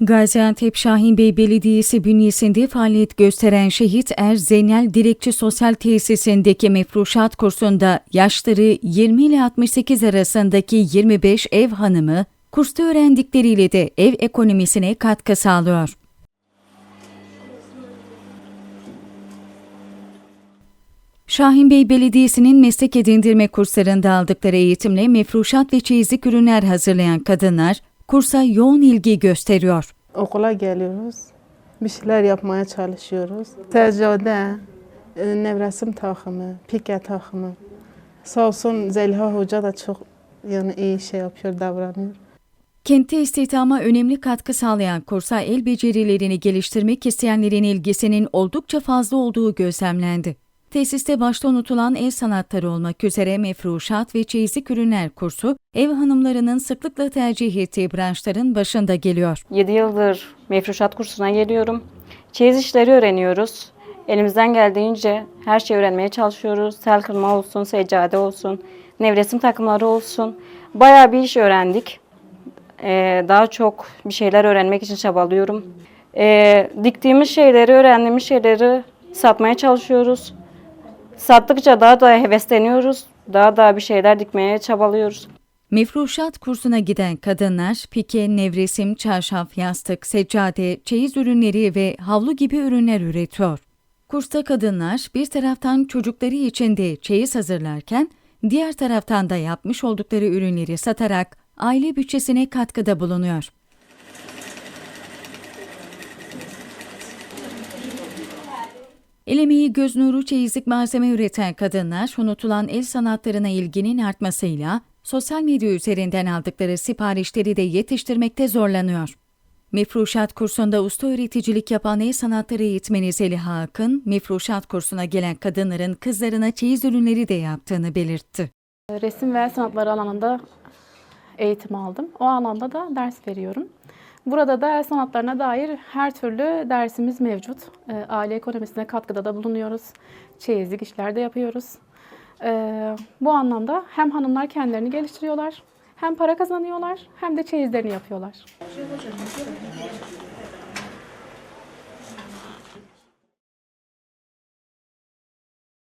Gaziantep Şahinbey Belediyesi bünyesinde faaliyet gösteren Şehit Er Zeynel Direkçi Sosyal Tesisindeki mefruşat kursunda yaşları 20 ile 68 arasındaki 25 ev hanımı kursta öğrendikleriyle de ev ekonomisine katkı sağlıyor. Şahinbey Belediyesi'nin meslek edindirme kurslarında aldıkları eğitimle mefruşat ve çeyizlik ürünler hazırlayan kadınlar kursa yoğun ilgi gösteriyor. Okula geliyoruz. Bir şeyler yapmaya çalışıyoruz. Seccade, e, nevresim takımı, pike takımı. Sağ olsun Zeliha Hoca da çok yani iyi şey yapıyor, davranıyor. Kentte istihdama önemli katkı sağlayan kursa el becerilerini geliştirmek isteyenlerin ilgisinin oldukça fazla olduğu gözlemlendi. Tesiste başta unutulan el sanatları olmak üzere mefruşat ve çeyizlik ürünler kursu, ev hanımlarının sıklıkla tercih ettiği branşların başında geliyor. 7 yıldır mefruşat kursuna geliyorum. Çeyiz işleri öğreniyoruz. Elimizden geldiğince her şeyi öğrenmeye çalışıyoruz. Sel kırma olsun, seccade olsun, nevresim takımları olsun. Bayağı bir iş öğrendik. Ee, daha çok bir şeyler öğrenmek için çabalıyorum. Ee, diktiğimiz şeyleri, öğrendiğimiz şeyleri satmaya çalışıyoruz. Sattıkça daha da hevesleniyoruz. Daha da bir şeyler dikmeye çabalıyoruz. Mefruşat kursuna giden kadınlar pike, nevresim, çarşaf, yastık, seccade, çeyiz ürünleri ve havlu gibi ürünler üretiyor. Kursta kadınlar bir taraftan çocukları için de çeyiz hazırlarken diğer taraftan da yapmış oldukları ürünleri satarak aile bütçesine katkıda bulunuyor. El emeği göz nuru çeyizlik malzeme üreten kadınlar unutulan el sanatlarına ilginin artmasıyla sosyal medya üzerinden aldıkları siparişleri de yetiştirmekte zorlanıyor. Mefruşat kursunda usta öğreticilik yapan el sanatları eğitmeni Zeliha Akın, mefruşat kursuna gelen kadınların kızlarına çeyiz ürünleri de yaptığını belirtti. Resim ve sanatları alanında eğitim aldım. O alanda da ders veriyorum. Burada da el sanatlarına dair her türlü dersimiz mevcut. Ee, Aile ekonomisine katkıda da bulunuyoruz. Çeyizlik işler de yapıyoruz. Ee, Bu anlamda hem hanımlar kendilerini geliştiriyorlar, hem para kazanıyorlar, hem de çeyizlerini yapıyorlar.